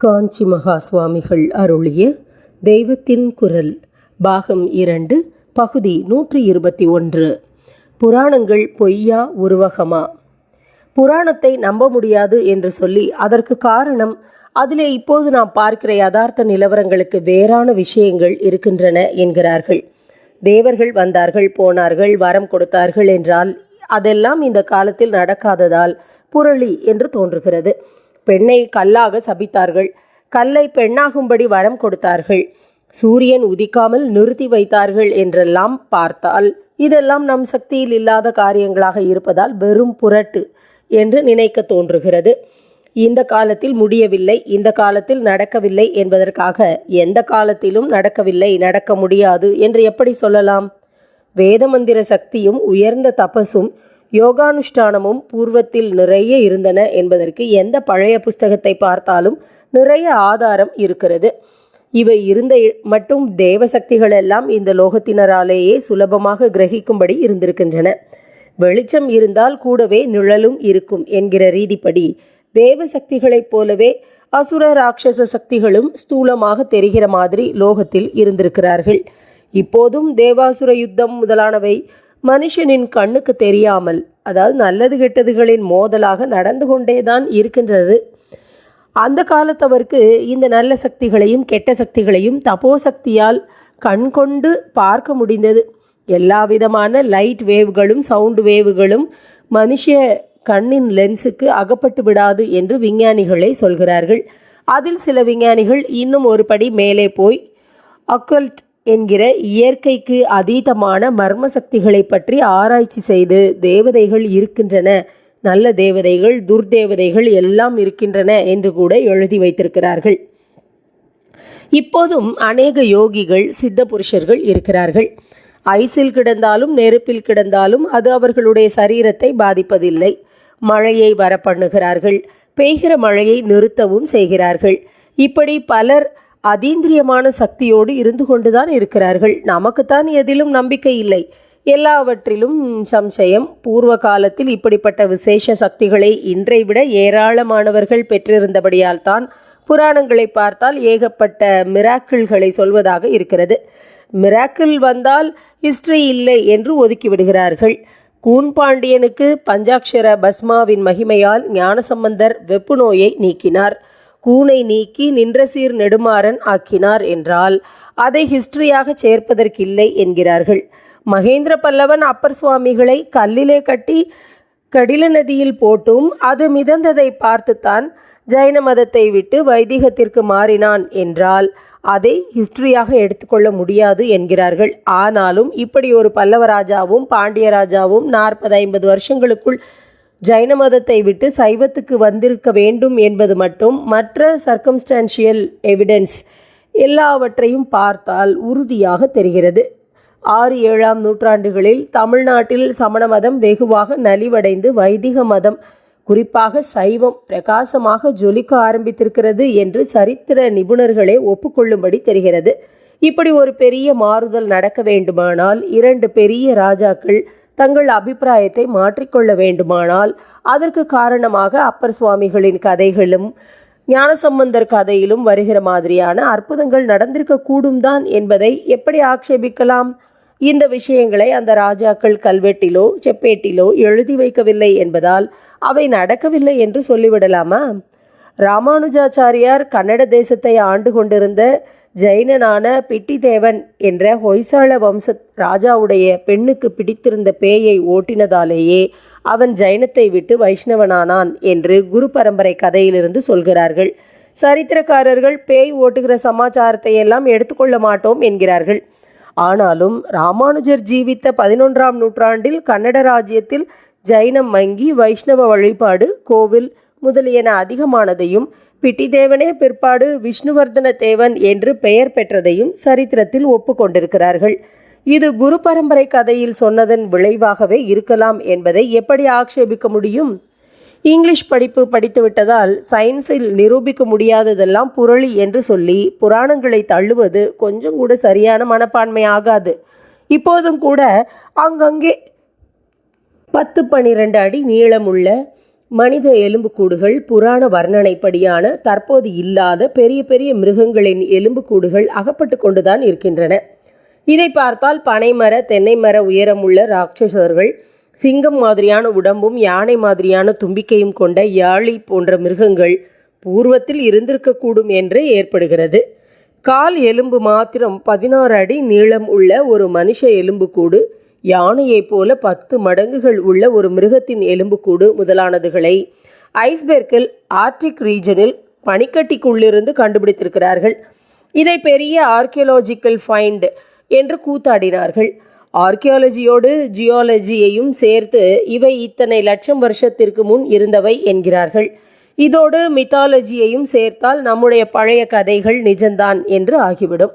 காஞ்சி மகா சுவாமிகள் அருளிய தெய்வத்தின் குரல் பாகம் இரண்டு பகுதி நூற்றி இருபத்தி ஒன்று. புராணங்கள் பொய்யா உருவகமா? புராணத்தை நம்ப முடியாது என்று சொல்லி அதற்கு காரணம் அதிலே இப்போது நாம் பார்க்கிற யதார்த்த நிலவரங்களுக்கு வேறான விஷயங்கள் இருக்கின்றன என்கிறார்கள். தேவர்கள் வந்தார்கள் போனார்கள் வரம் கொடுத்தார்கள் என்றால் அதெல்லாம் இந்த காலத்தில் நடக்காததால் புரளி என்று தோன்றுகிறது. பெண்ணை கல்லாக சபித்தார்கள். கல்லை பெண்ணாகும்படி வரம் கொடுத்தார்கள். சூரியன் உதிக்காமல் நிறுத்தி வைத்தார்கள் என்றெல்லாம் பார்த்தால் இதெல்லாம் நம் சக்தியில் இல்லாத காரியங்களாக இருப்பதால் வெறும் புரட்டு என்று நினைக்க தோன்றுகிறது. இந்த காலத்தில் முடியவில்லை இந்த காலத்தில் நடக்கவில்லை என்பதற்காக எந்த காலத்திலும் நடக்கவில்லை நடக்க முடியாது என்று எப்படி சொல்லலாம்? வேதமந்திர சக்தியும் உயர்ந்த தபசும் யோகானுஷ்டானமும் பூர்வத்தில் நிறைய இருந்தன என்பதற்கு எந்த பழைய புஸ்தகத்தை பார்த்தாலும் நிறைய ஆதாரம் இருக்கிறது. இவை இருந்த மட்டும் தேவ சக்திகள் எல்லாம் இந்த லோகத்தினராலேயே சுலபமாக கிரகிக்கும்படி இருந்திருக்கின்றன. வெளிச்சம் இருந்தால் கூடவே நிழலும் இருக்கும் என்கிற ரீதிப்படி தேவ சக்திகளைப் போலவே அசுர ராட்சச சக்திகளும் ஸ்தூலமாக தெரிகிற மாதிரி லோகத்தில் இருந்திருக்கிறார்கள். இப்போதும் தேவாசுர யுத்தம் முதலானவை மனுஷனின் கண்ணுக்கு தெரியாமல் அதாவது நல்லது கெட்டதுகளின் மோதலாக நடந்து கொண்டேதான் இருக்கின்றது. அந்த காலத்தவருக்கு இந்த நல்ல சக்திகளையும் கெட்ட சக்திகளையும் தபோ சக்தியால் கண் கொண்டு பார்க்க முடிந்தது. எல்லா விதமான லைட் வேவ்களும் சவுண்ட் வேவ்களும் மனுஷ கண்ணின் லென்ஸுக்கு அகப்பட்டு விடாது என்று விஞ்ஞானிகளே சொல்கிறார்கள். அதில் சில விஞ்ஞானிகள் இன்னும் ஒரு படி மேலே போய் அக்கல்ட் என்கிற இயற்கைக்கு அதீதமான மர்ம சக்திகளை பற்றி ஆராய்ச்சி செய்து தேவதைகள் இருக்கின்றன. நல்ல தேவதைகள் துர்தேவதைகள் எல்லாம் இருக்கின்றன என்று கூட எழுதி வைத்திருக்கிறார்கள். இப்போதும் அநேக யோகிகள் சித்த புருஷர்கள் இருக்கிறார்கள். ஐஸில் கிடந்தாலும் நெருப்பில் கிடந்தாலும் அது அவர்களுடைய சரீரத்தை பாதிப்பதில்லை. மழையை வர பண்ணுகிறார்கள் பெய்கிற மழையை நிறுத்தவும் செய்கிறார்கள். இப்படி பலர் அதீந்திரியமான சக்தியோடு இருந்து கொண்டுதான் இருக்கிறார்கள். நமக்குத்தான் எதிலும் நம்பிக்கை இல்லை. எல்லாவற்றிலும் சம்சயம். பூர்வ காலத்தில் இப்படிப்பட்ட விசேஷ சக்திகளை இன்றை விட ஏராளமானவர்கள் பெற்றிருந்தபடியால் தான் புராணங்களை பார்த்தால் ஏகப்பட்ட மிராக்கிள்களை சொல்வதாக இருக்கிறது. மிராக்கிள் வந்தால் ஹிஸ்டரி இல்லை என்று ஒதுக்கி விடுகிறார்கள். கூன் பாண்டியனுக்கு பஞ்சாட்சர பஸ்மாவின் மகிமையால் ஞானசம்பந்தர் வெப்பு நோயை நீக்கினார். கூனை நீக்கி நின்ற சீர் நெடுமாறன் ஆக்கினார் என்றால் அதை ஹிஸ்டரியாக சேர்ப்பதற்கில்லை என்கிறார்கள். மகேந்திர பல்லவன் அப்பர் சுவாமிகளை கல்லிலே கட்டி கடில நதியில் போட்டும் அது மிதந்ததை பார்த்துத்தான் ஜைன மதத்தை விட்டு வைதிகத்திற்கு மாறினான் என்றால் அதை ஹிஸ்டரியாக எடுத்துக்கொள்ள முடியாது என்கிறார்கள். ஆனாலும் இப்படி ஒரு பல்லவராஜாவும் பாண்டியராஜாவும் நாற்பது ஐம்பது வருஷங்களுக்குள் ஜைன மதத்தை விட்டு சைவத்துக்கு வந்திருக்க வேண்டும் என்பது மட்டும் மற்ற சர்க்கம்ஸ்டான்ஷியல் எவிடன்ஸ் எல்லாவற்றையும் பார்த்தால் உறுதியாக தெரிகிறது. ஆறு ஏழாம் நூற்றாண்டுகளில் தமிழ்நாட்டில் சமண மதம் வெகுவாக நலிவடைந்து வைதிக மதம் குறிப்பாக சைவம் பிரகாசமாக ஜொலிக்க ஆரம்பித்திருக்கிறது என்று சரித்திர நிபுணர்களே ஒப்புக்கொள்ளும்படி தெரிகிறது. இப்படி ஒரு பெரிய மாறுதல் நடக்க வேண்டுமானால் இரண்டு பெரிய ராஜாக்கள் தங்கள் அபிப்பிராயத்தை மாற்றிக்கொள்ள வேண்டுமானால் அதற்கு காரணமாக அப்பர் சுவாமிகளின் கதைகளும் ஞானசம்பந்தர் கதையிலும் வருகிற மாதிரியான அற்புதங்கள் நடந்திருக்க கூடும் தான் என்பதை எப்படி ஆக்ஷேபிக்கலாம் இந்த விஷயங்களை அந்த ராஜாக்கள் கல்வெட்டிலோ செப்பேட்டிலோ எழுதி வைக்கவில்லை என்பதால் அவை நடக்கவில்லை என்று சொல்லிவிடலாமா? ராமானுஜாச்சாரியார் கன்னட தேசத்தை ஆண்டு கொண்டிருந்த ஜெயினனான பிட்டிதேவன் என்ற ஹொய்சாள வம்ச ராஜாவுடைய பெண்ணுக்கு பிடித்திருந்த பேயை ஓட்டினதாலேயே அவன் ஜைனத்தை விட்டு வைஷ்ணவனானான் என்று குரு பரம்பரை கதையிலிருந்து சொல்கிறார்கள். சரித்திரக்காரர்கள் பேய் ஓட்டுகிற சமாச்சாரத்தை எல்லாம் எடுத்துக்கொள்ள மாட்டோம் என்கிறார்கள். ஆனாலும் ராமானுஜர் ஜீவித்த பதினொன்றாம் நூற்றாண்டில் கன்னட ராஜ்யத்தில் ஜைனம் மங்கி வைஷ்ணவ வழிபாடு கோவில் முதலியன அதிகமானதையும் பிட்டிதேவனே பிற்பாடு விஷ்ணுவர்தன தேவன் என்று பெயர் பெற்றதையும் சரித்திரத்தில் ஒப்புக்கொண்டிருக்கிறார்கள். இது குரு பரம்பரை கதையில் சொன்னதன் விளைவாகவே இருக்கலாம் என்பதை எப்படி ஆக்ஷேபிக்க முடியும்? இங்கிலீஷ் படிப்பு படித்துவிட்டதால் சயின்ஸில் நிரூபிக்க முடியாததெல்லாம் புரளி என்று சொல்லி புராணங்களை தள்ளுவது கொஞ்சம் கூட சரியான மனப்பான்மை ஆகாது. இப்போதும் கூட அங்கங்கே பத்து பன்னிரண்டு அடி நீளமுள்ள மனித எலும்புக்கூடுகள் புராண வர்ணனைப்படியான தற்போது இல்லாத பெரிய பெரிய மிருகங்களின் எலும்புக்கூடுகள் அகப்பட்டு கொண்டுதான் இருக்கின்றன. இதை பார்த்தால் பனைமர தென்னை மர உயரமுள்ள ராட்சசர்கள் சிங்கம் மாதிரியான உடம்பும் யானை மாதிரியான தும்பிக்கையும் கொண்ட யாழி போன்ற மிருகங்கள் பூர்வத்தில் இருந்திருக்கக்கூடும் என்று ஏற்படுகிறது. கால் எலும்பு மாத்திரம் பதினாறு அடி நீளம் உள்ள ஒரு மனுஷ எலும்புக்கூடு யானையைப் போல பத்து மடங்குகள் உள்ள ஒரு மிருகத்தின் எலும்புக்கூடு முதலானதுகளை ஐஸ்பெர்க்கில் ஆர்டிக் ரீஜனில் பனிக்கட்டிக்குள்ளிருந்து கண்டுபிடித்திருக்கிறார்கள். இதை பெரிய ஆர்கியோலாஜிக்கல் ஃபைண்ட் என்று கூத்தாடினார்கள். ஆர்கியாலஜியோடு ஜியாலஜியையும் சேர்த்து இவை இத்தனை லட்சம் வருஷத்திற்கு முன் இருந்தவை என்கிறார்கள். இதோடு மித்தாலஜியையும் சேர்த்தால் நம்முடைய பழைய கதைகள் நிஜம்தான் என்று ஆகிவிடும்.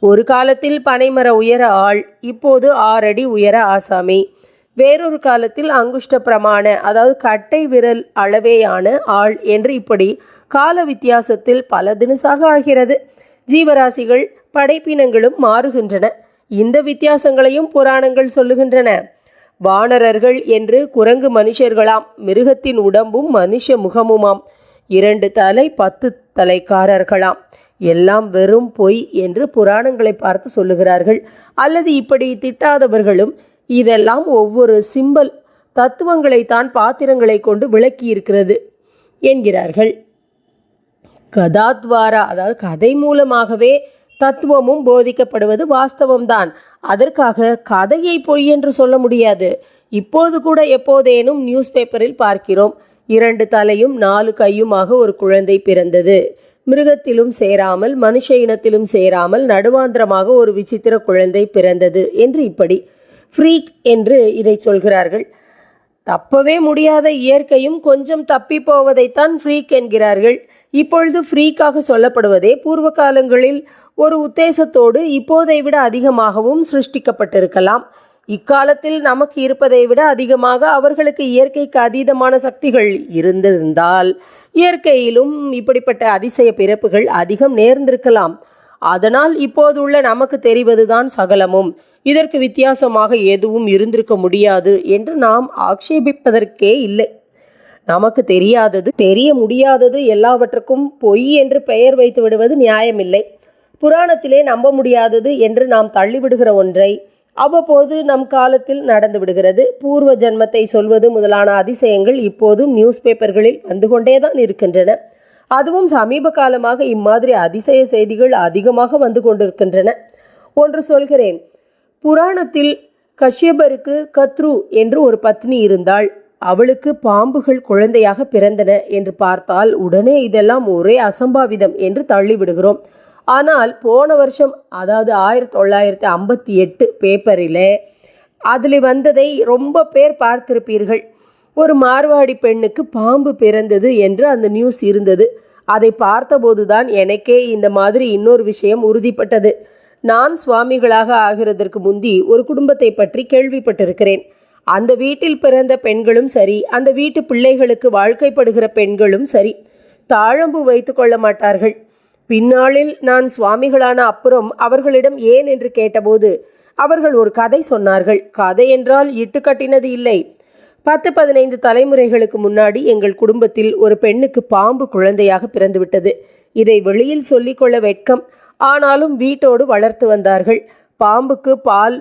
ஒரு காலத்தில் பனைமர உயர ஆள் இப்போது ஆறடி உயர ஆசாமி. வேறொரு காலத்தில் அங்குஷ்ட பிரமாண அதாவது கட்டை விரல் அளவேயான ஆள் என்று இப்படி கால வித்தியாசத்தில் பல தினசாக ஆகிறது. ஜீவராசிகள் படைப்பினங்களும் மாறுகின்றன. இந்த வித்தியாசங்களையும் புராணங்கள் சொல்லுகின்றன. வானரர்கள் என்று குரங்கு மனுஷர்களாம் மிருகத்தின் உடம்பும் மனுஷ முகமுமாம். இரண்டு தலை பத்து தலைக்காரர்களாம். எல்லாம் வெறும் பொய் என்று புராணங்களை பார்த்து சொல்லுகிறார்கள். அல்லது இப்படி திட்டாதவர்களும் இதெல்லாம் ஒவ்வொரு சிம்பல் தத்துவங்களை தான் பாத்திரங்களை கொண்டு விளக்கி இருக்கிறது என்கிறார்கள். கதாத்வாரா அதாவது கதை மூலமாகவே தத்துவமும் போதிக்கப்படுவது வாஸ்தவம்தான். அதற்காக கதையை பொய் என்று சொல்ல முடியாது. இப்போது கூட எப்போதேனும் நியூஸ் பேப்பரில் பார்க்கிறோம். இரண்டு தலையும் நாலு கையுமாக ஒரு குழந்தை பிறந்தது. மிருகத்திலும் சேராமல் மனுஷ இனத்திலும் சேராமல் நடுவாந்திரமாக ஒரு விசித்திர குழந்தை பிறந்தது என்று இப்படி ஃப்ரீக் என்று இதை சொல்கிறார்கள். தப்பவே முடியாத இயற்கையும் கொஞ்சம் தப்பி போவதைத்தான் ஃப்ரீக் என்கிறார்கள். இப்பொழுது ஃப்ரீக்காக சொல்லப்படுவதே பூர்வ காலங்களில் ஒரு உத்தேசத்தோடு இப்போதை விட அதிகமாகவும் சிருஷ்டிக்கப்பட்டிருக்கலாம். இக்காலத்தில் நமக்கு இருப்பதை விட அதிகமாக அவர்களுக்கு இயற்கைக்கு அதீதமான சக்திகள் இருந்திருந்தால் இயற்கையிலும் இப்படிப்பட்ட அதிசய பிறப்புகள் அதிகம் நேர்ந்திருக்கலாம். அதனால் இப்போதுள்ள நமக்கு தெரிவதுதான் சகலமும். இதற்கு வித்தியாசமாக எதுவும் இருந்திருக்க முடியாது என்று நாம் ஆக்ஷேபிப்பதற்கே இல்லை. நமக்கு தெரியாதது தெரிய முடியாதது எல்லாவற்றுக்கும் பொய் என்று பெயர் வைத்து விடுவது நியாயமில்லை. புராணத்திலே நம்ப முடியாதது என்று நாம் தள்ளிவிடுகிற ஒன்றை அவ்வப்போது நம் காலத்தில் நடந்து விடுகிறது. பூர்வ ஜென்மத்தை சொல்வது முதலான அதிசயங்கள் இப்போதும் நியூஸ் பேப்பர்களில் வந்து கொண்டேதான் இருக்கின்றன. அதுவும் சமீப காலமாக இம்மாதிரி அதிசய செய்திகள் அதிகமாக வந்து கொண்டிருக்கின்றன. ஒன்று சொல்கிறேன். புராணத்தில் கஷ்யபருக்கு கத்ரு என்று ஒரு பத்னி இருந்தாள். அவளுக்கு பாம்புகள் குழந்தையாக பிறந்தன என்று பார்த்தால் உடனே இதெல்லாம் ஒரே அசம்பாவிதம் என்று தள்ளிவிடுகிறோம். ஆனால் போன வருஷம் அதாவது ஆயிரத்தி தொள்ளாயிரத்தி ஐம்பத்தி எட்டு பேப்பரில் அதில் வந்ததை ரொம்ப பேர் பார்த்திருப்பீர்கள். ஒரு மார்வாடி பெண்ணுக்கு பாம்பு பிறந்தது என்று அந்த நியூஸ் இருந்தது. அதை பார்த்தபோதுதான் எனக்கே இந்த மாதிரி இன்னொரு விஷயம் உறுதிப்பட்டது. நான் சுவாமிகளாக ஆகிறதற்கு முந்தி ஒரு குடும்பத்தை பற்றி கேள்விப்பட்டிருக்கிறேன். அந்த வீட்டில் பிறந்த பெண்களும் சரி அந்த வீட்டு பிள்ளைகளுக்கு வாழ்க்கைப்படுகிற பெண்களும் சரி தாழம்பு வைத்து கொள்ள மாட்டார்கள். பின்னாளில் நான் சுவாமிகளான அப்புறம் அவர்களிடம் ஏன் என்று கேட்டபோது அவர்கள் ஒரு கதை சொன்னார்கள். கதை என்றால் இட்டு கட்டினது இல்லை. பத்து பதினைந்து தலைமுறைகளுக்கு முன்னாடி எங்கள் குடும்பத்தில் ஒரு பெண்ணுக்கு பாம்பு குழந்தையாக பிறந்துவிட்டது. இதை வெளியில் சொல்லிக்கொள்ள வெட்கம். ஆனாலும் வீட்டோடு வளர்த்து வந்தார்கள். பாம்புக்கு பால்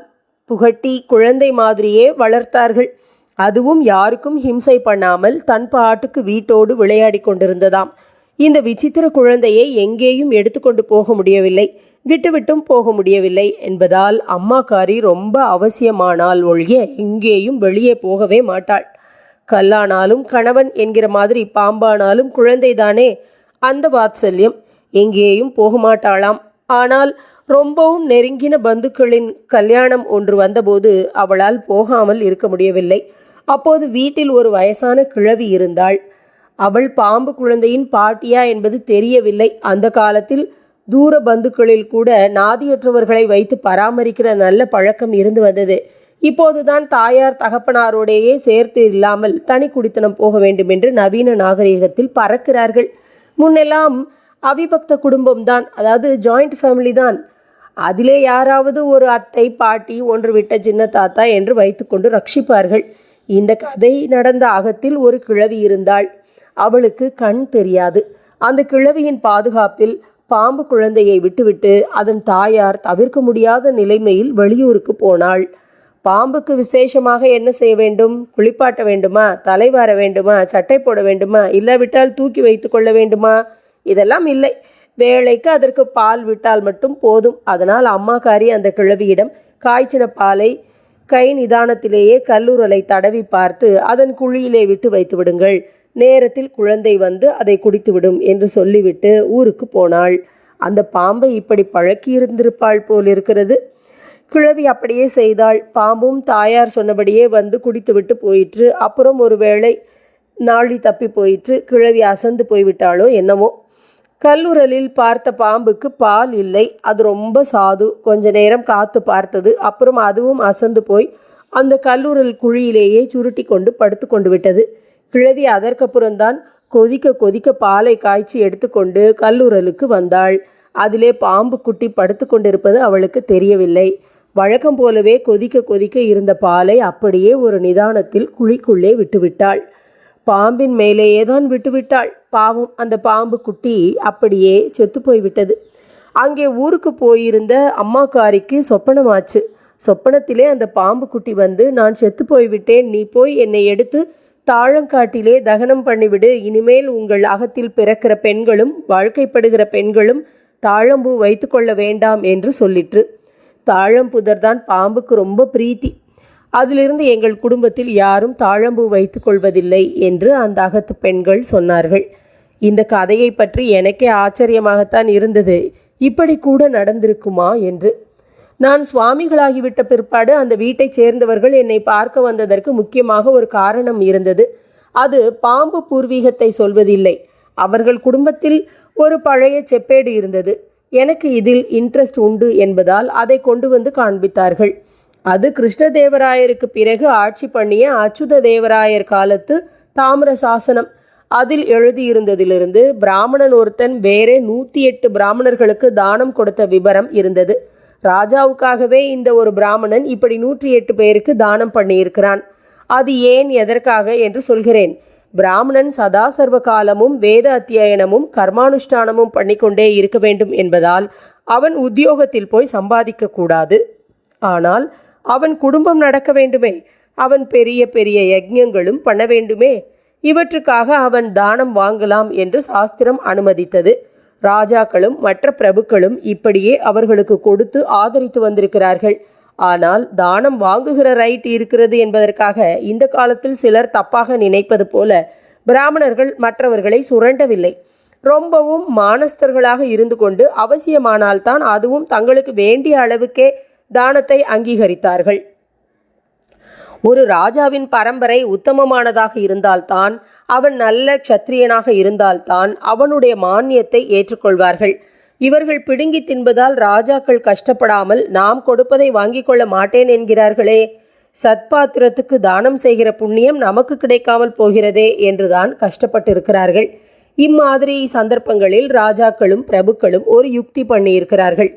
புகட்டி குழந்தை மாதிரியே வளர்த்தார்கள். அதுவும் யாருக்கும் ஹிம்சை பண்ணாமல் தன் பாட்டுக்கு வீட்டோடு விளையாடி கொண்டிருந்ததாம். இந்த விசித்திர குழந்தையை எங்கேயும் எடுத்துக்கொண்டு போக முடியவில்லை. விட்டுவிட்டும் போக முடியவில்லை என்பதால் அம்மாக்காரி ரொம்ப அவசியமானால் ஒழிய எங்கேயும் வெளியே போகவே மாட்டாள். கல்லானாலும் கணவன் என்கிற மாதிரி பாம்பானாலும் குழந்தைதானே. அந்த வாத்சல்யம் எங்கேயும் போக மாட்டாளாம். ஆனால் ரொம்பவும் நெருங்கின பந்துக்களின் கல்யாணம் ஒன்று வந்தபோது அவளால் போகாமல் இருக்க முடியவில்லை. அப்போது வீட்டில் ஒரு வயசான கிழவி இருந்தாள். அவள் பாம்பு குழந்தையின் பாட்டியா என்பது தெரியவில்லை. அந்த காலத்தில் தூர பந்துக்களில் கூட நாதியற்றவர்களை வைத்து பராமரிக்கிற நல்ல பழக்கம் இருந்து வந்தது. இப்போதுதான் தாயார் தகப்பனாரோடையே சேர்த்து இல்லாமல் தனி குடித்தனம் போக வேண்டும் என்று நவீன நாகரிகத்தில் பறக்கிறார்கள். முன்னெல்லாம் அவிபக்த குடும்பம்தான் அதாவது ஜாயிண்ட் ஃபேமிலி தான். அதிலே யாராவது ஒரு அத்தை பாட்டி ஒன்று விட்ட சின்ன தாத்தா என்று வைத்துக்கொண்டு ரட்சிப்பார்கள். இந்த கதை நடந்த அகத்தில் ஒரு கிழவி இருந்தாள். அவளுக்கு கண் தெரியாது. அந்த கிழவியின் பாதுகாப்பில் பாம்பு குழந்தையை விட்டுவிட்டு அதன் தாயார் தவிர்க்க முடியாத நிலைமையில் வெளியூருக்கு போனாள். பாம்புக்கு விசேஷமாக என்ன செய்ய வேண்டும்? குளிப்பாட்ட வேண்டுமா? தலை வார வேண்டுமா? சட்டை போட வேண்டுமா? இல்லாவிட்டால் தூக்கி வைத்து கொள்ள வேண்டுமா? இதெல்லாம் இல்லை. வேளைக்கு அதற்கு பால் விட்டால் மட்டும் போதும். அதனால் அம்மாக்காரி அந்த கிழவியிடம் காய்ச்சின பாலை கை நிதானத்திலேயே கல்லூரலை தடவி பார்த்து அதன் குழியிலே விட்டு வைத்து விடுங்கள். நேரத்தில் குழந்தை வந்து அதை குடித்துவிடும் என்று சொல்லிவிட்டு ஊருக்கு போனாள். அந்த பாம்பை இப்படி பழக்கி இருந்திருப்பாள் போல் இருக்கிறது. கிழவி அப்படியே செய்தாள். பாம்பும் தாயார் சொன்னபடியே வந்து குடித்துவிட்டு போயிற்று. அப்புறம் ஒரு வேளை நாளி தப்பி போயிற்று. கிழவி அசந்து போய்விட்டாளோ என்னமோ. கல்லுரலில் பார்த்த பாம்புக்கு பால் இல்லை. அது ரொம்ப சாது. கொஞ்ச நேரம் காத்து பார்த்தது. அப்புறம் அதுவும் அசந்து போய் அந்த கல்லூரல் குழியிலேயே சுருட்டி கொண்டு படுத்து கொண்டு விட்டது. கிழவி அதற்கப்புறம்தான் கொதிக்க கொதிக்க பாலை காய்ச்சி எடுத்துக்கொண்டு கல்லுரலுக்கு வந்தாள். அதிலே பாம்பு குட்டி படுத்து கொண்டிருப்பது அவளுக்கு தெரியவில்லை. வழக்கம் போலவே கொதிக்க கொதிக்க இருந்த பாலை அப்படியே ஒரு நிதானத்தில் குழிக்குள்ளே விட்டுவிட்டாள். பாம்பின் மேலேயே தான் விட்டுவிட்டாள். பாவம் அந்த பாம்பு குட்டி அப்படியே செத்து போய்விட்டது. அங்கே ஊருக்கு போயிருந்த அம்மாக்காரிக்கு சொப்பனமாச்சு. சொப்பனத்திலே அந்த பாம்பு குட்டி வந்து நான் செத்து போய்விட்டேன். நீ போய் என்னை எடுத்து தாழங்காட்டிலே தகனம் பண்ணிவிடு. இனிமேல் உங்கள் அகத்தில் பிறக்கிற பெண்களும் வாழ்க்கைப்படுகிற பெண்களும் தாழம்பூ வைத்துக்கொள்ள வேண்டாம் என்று சொல்லிற்று. தாழம்புதர் தான் பாம்புக்கு ரொம்ப பிரீத்தி. அதிலிருந்து எங்கள் குடும்பத்தில் யாரும் தாழம்பூ வைத்து கொள்வதில்லை என்று அந்த அகத்து பெண்கள் சொன்னார்கள். இந்த கதையை பற்றி எனக்கே ஆச்சரியமாகத்தான் இருந்தது. இப்படி கூட நடந்திருக்குமா என்று. நான் சுவாமிகளாகிவிட்ட பிற்பாடு அந்த வீட்டைச் சேர்ந்தவர்கள் என்னை பார்க்க வந்ததற்கு முக்கியமாக ஒரு காரணம் இருந்தது. அது பாம்பு பூர்வீகத்தை சொல்வதில்லை. அவர்கள் குடும்பத்தில் ஒரு பழைய செப்பேடு இருந்தது. எனக்கு இதில் இன்ட்ரெஸ்ட் உண்டு என்பதால் அதை கொண்டு வந்து காண்பித்தார்கள். அது கிருஷ்ணதேவராயருக்கு பிறகு ஆட்சி பண்ணிய அச்சுத தேவராயர் காலத்து தாமிர சாசனம் அதில் எழுதியிருந்ததிலிருந்து பிராமணன் ஒருத்தன் வேறே நூற்றி எட்டு பிராமணர்களுக்கு தானம் கொடுத்த விபரம் இருந்தது. ராஜாவுக்காகவே இந்த ஒரு பிராமணன் இப்படி நூற்றி எட்டு பேருக்கு தானம் பண்ணியிருக்கிறான். அது ஏன் எதற்காக என்று சொல்கிறேன். பிராமணன் சதா சர்வ காலமும் வேத அத்தியனமும் கர்மானுஷ்டானமும் பண்ணிக்கொண்டே இருக்க வேண்டும் என்பதால் அவன் உத்தியோகத்தில் போய் சம்பாதிக்க கூடாது. ஆனால் அவன் குடும்பம் நடக்க வேண்டுமே அவன் பெரிய பெரிய யஜ்யங்களும் பண்ண வேண்டுமே இவற்றுக்காக அவன் தானம் வாங்கலாம் என்று சாஸ்திரம் அனுமதித்தது. ராஜாக்களும் மற்ற பிரபுக்களும் இப்படியே அவர்களுக்கு கொடுத்து ஆதரித்து வந்திருக்கிறார்கள். ஆனால் தானம் வாங்குகிற ரைட் இருக்கிறது என்பதற்காக இந்த காலத்தில் சிலர் தப்பாக நினைப்பது போல பிராமணர்கள் மற்றவர்களை சுரண்டவில்லை. ரொம்பவும் மானஸ்தர்களாக இருந்து கொண்டு அவசியமானால்தான் அதுவும் தங்களுக்கு வேண்டிய அளவுக்கே தானத்தை அங்கீகரித்தார்கள். ஒரு ராஜாவின் பரம்பரை உத்தமமானதாக இருந்தால்தான் அவன் நல்ல க்ஷத்திரியனாக இருந்தால்தான் அவனுடைய மானியத்தை ஏற்றுக்கொள்வார்கள். இவர்கள் பிடுங்கி தின்பதால் ராஜாக்கள் கஷ்டப்படாமல் நாம் கொடுப்பதை வாங்கிக் கொள்ள மாட்டேன் என்கிறார்களே. சத்பாத்திரத்துக்கு தானம் செய்கிற புண்ணியம் நமக்கு கிடைக்காமல் போகிறதே என்றுதான் கஷ்டப்பட்டிருக்கிறார்கள். இம்மாதிரி சந்தர்ப்பங்களில் ராஜாக்களும் பிரபுக்களும் ஒரு யுக்தி பண்ணியிருக்கிறார்கள்.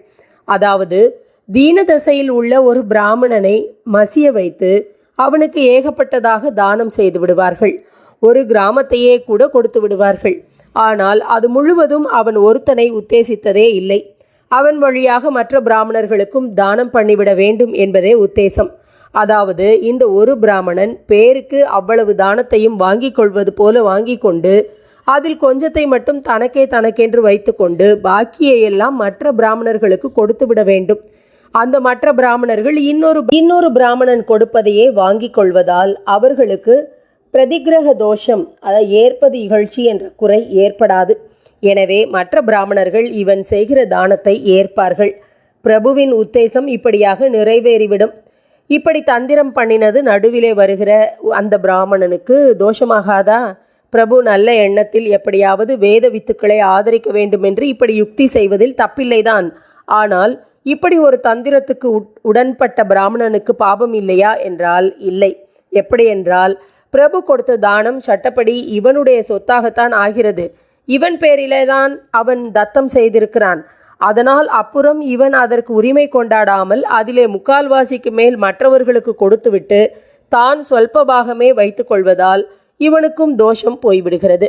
அதாவது தீனதசையில் உள்ள ஒரு பிராமணனை மசிய வைத்து அவனுக்கு ஏகப்பட்டதாக தானம் செய்து விடுவார்கள். ஒரு கிராமத்தையே கூட கொடுத்து விடுவார்கள். ஆனால் அது முழுவதும் அவன் ஒருத்தனை உத்தேசித்ததே இல்லை. அவன் வழியாக மற்ற பிராமணர்களுக்கும் தானம் பண்ணிவிட வேண்டும் என்பதே உத்தேசம். அதாவது இந்த ஒரு பிராமணன் பேருக்கு அவ்வளவு தானத்தையும் வாங்கிக் கொள்வது போல வாங்கி கொண்டு அதில் கொஞ்சத்தை மட்டும் தனக்கே தனக்கென்று வைத்துக்கொண்டு பாக்கியை எல்லாம் மற்ற பிராமணர்களுக்கு கொடுத்து விட வேண்டும். அந்த மற்ற பிராமணர்கள் இன்னொரு இன்னொரு பிராமணன் கொடுப்பதையே வாங்கிக் கொள்வதால் அவர்களுக்கு பிரதிகிரக தோஷம் அதை ஏற்பது இகழ்ச்சி என்ற குறை ஏற்படாது. எனவே மற்ற பிராமணர்கள் இவன் செய்கிற தானத்தை ஏற்பார்கள். பிரபுவின் உத்தேசம் இப்படியாக நிறைவேறிவிடும். இப்படி தந்திரம் பண்ணினது நடுவிலே வருகிற அந்த பிராமணனுக்கு தோஷமாகாதா? பிரபு நல்ல எண்ணத்தில் எப்படியாவது வேத வித்துக்களை ஆதரிக்க வேண்டுமென்று இப்படி யுக்தி செய்வதில் தப்பில்லைதான். ஆனால் இப்படி ஒரு தந்திரத்துக்கு உட்- உடன்பட்ட பிராமணனுக்கு பாபம் இல்லையா? என்றால் இல்லை. எப்படி என்றால் பிரபு கொடுத்த தானம் சட்டப்படி இவனுடைய சொத்தாகத்தான் ஆகிறது. இவன் பேரிலே தான் அவன் தத்தம் செய்திருக்கிறான். அதனால் அப்புறம் இவன் அதற்கு உரிமை கொண்டாடாமல் அதிலே முக்கால்வாசிக்கு மேல் மற்றவர்களுக்கு கொடுத்துவிட்டு தான் சொல்ப பாகமே இவனுக்கும் தோஷம் போய்விடுகிறது.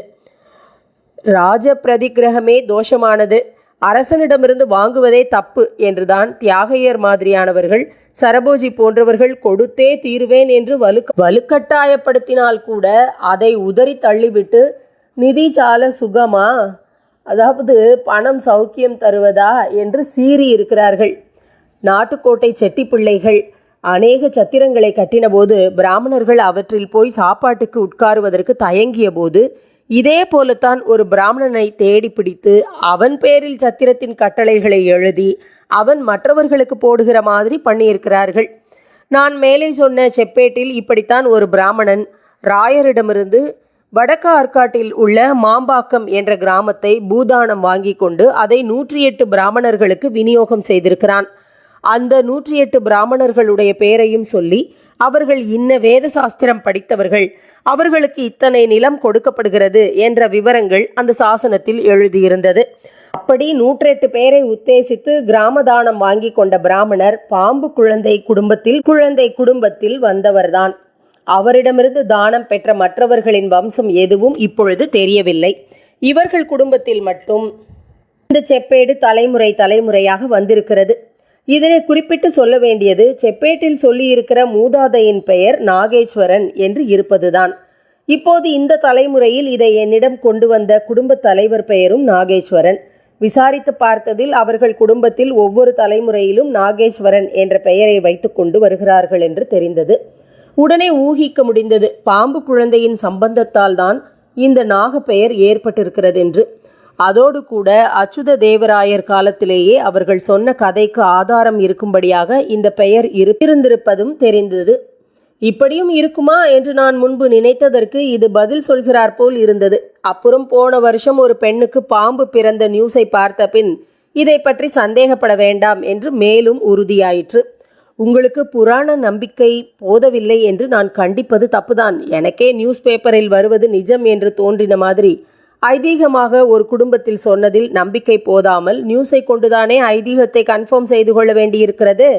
ராஜ பிரதிகிரகமே தோஷமானது. அரசனிடமிருந்து வாங்குவதே தப்பு என்றுதான் தியாகையர் மாதிரியானவர்கள் சரபோஜி போன்றவர்கள் கொடுத்தே தீருவேன் என்று வலு வலுக்கட்டாயப்படுத்தினால் கூட அதை உதறி தள்ளிவிட்டு நிதி சால சுகமா? அதாவது பணம் சௌக்கியம் தருவதா? என்று சீறி இருக்கிறார்கள் நாட்டுக்கோட்டை செட்டி பிள்ளைகள் அநேக சத்திரங்களை கட்டினபோது பிராமணர்கள் அவற்றில் போய் சாப்பாட்டுக்கு உட்காருவதற்கு தயங்கிய போது இதே போலத்தான் ஒரு பிராமணனை தேடி பிடித்து அவன் பேரில் சத்திரத்தின் கட்டளைகளை எழுதி அவன் மற்றவர்களுக்கு போடுகிற மாதிரி பண்ணியிருக்கிறார்கள். நான் மேலே சொன்ன செப்பேட்டில் இப்படித்தான் ஒரு பிராமணன் ராயரிடமிருந்து வடக்கு ஆற்காட்டில் உள்ள மாம்பாக்கம் என்ற கிராமத்தை பூதானம் வாங்கி கொண்டு அதை நூற்றி எட்டு பிராமணர்களுக்கு விநியோகம் செய்திருக்கிறான். அந்த நூற்றி எட்டு பிராமணர்களுடைய பெயரையும் சொல்லி அவர்கள் இன்ன வேத சாஸ்திரம் படித்தவர்கள். அவர்களுக்கு இத்தனை நிலம் கொடுக்கப்படுகிறது என்ற விவரங்கள் அந்த சாசனத்தில் எழுதியிருந்தது. அப்படி நூற்றெட்டு பேரை உத்தேசித்து கிராம தானம் வாங்கி கொண்ட பிராமணர் பாம்பு குழந்தை குடும்பத்தில் குழந்தை குடும்பத்தில் வந்தவர்தான். அவரிடமிருந்து தானம் பெற்ற மற்றவர்களின் வம்சம் எதுவும் இப்பொழுது தெரியவில்லை. இவர்கள் குடும்பத்தில் மட்டும் இந்த செப்பேடு தலைமுறை தலைமுறையாக வந்திருக்கிறது. இதனை குறிப்பிட்டு சொல்ல வேண்டியது செப்பேட்டில் சொல்லியிருக்கிற மூதாதையின் பெயர் நாகேஸ்வரன் என்று இருப்பதுதான். இப்போது இந்த தலைமுறையில் இதை என்னிடம் கொண்டு வந்த குடும்ப தலைவர் பெயரும் நாகேஸ்வரன். விசாரித்து பார்த்ததில் அவர்கள் குடும்பத்தில் ஒவ்வொரு தலைமுறையிலும் நாகேஸ்வரன் என்ற பெயரை வைத்துக்கொண்டு வருகிறார்கள் என்று தெரிந்தது. உடனே ஊகிக்க முடிந்தது பாம்பு குழந்தையின் சம்பந்தத்தால் தான் இந்த நாக பெயர் ஏற்பட்டிருக்கிறது என்று அதோடு கூட அச்சுத தேவராயர் காலத்திலேயே அவர்கள் சொன்ன கதைக்கு ஆதாரம் இருக்கும்படியாக இந்த பெயர் இரு- இருந்திருப்பதும் தெரிந்தது. இப்படியும் இருக்குமா என்று நான் முன்பு நினைத்ததற்கு இது பதில் சொல்கிறார் போல் இருந்தது. அப்புறம் போன வருஷம் ஒரு பெண்ணுக்கு பாம்பு பிறந்த நியூஸை பார்த்த பின் இதை பற்றி சந்தேகப்பட வேண்டாம் என்று மேலும் உறுதியாயிற்று. உங்களுக்கு புராண நம்பிக்கை போதவில்லை என்று நான் கண்டிப்பது தப்புதான். எனக்கே நியூஸ் பேப்பரில் வருவது நிஜம் என்று தோன்றின மாதிரி ஐதீகமாக ஒரு குடும்பத்தில் சொன்னதில் நம்பிக்கை போதாமல் நியூஸை கொண்டுதானே ஐதீகத்தை கன்ஃபார்ம் செய்து கொள்ள வேண்டியிருக்கிறது?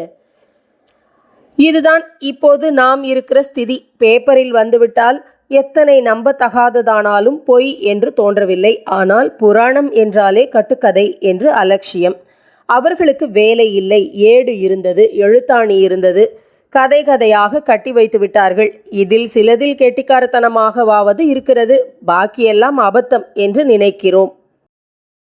இதுதான் இப்போது நாம் இருக்கிற ஸ்திதி. பேப்பரில் வந்துவிட்டால் எத்தனை நம்பத்தகாததானாலும் பொய் என்று தோன்றவில்லை. ஆனால் புராணம் என்றாலே கட்டுக்கதை என்று அலட்சியம். அவர்களுக்கு வேலை இல்லை. ஏடு இருந்தது எழுத்தாணி இருந்தது. கதை கதையாக கட்டி வைத்து விட்டார்கள். இதில் சிலதில் கெட்டிக்காரத்தனமாகவாவது இருக்கிறது. பாக்கியெல்லாம் அபத்தம் என்று நினைக்கிறோம்.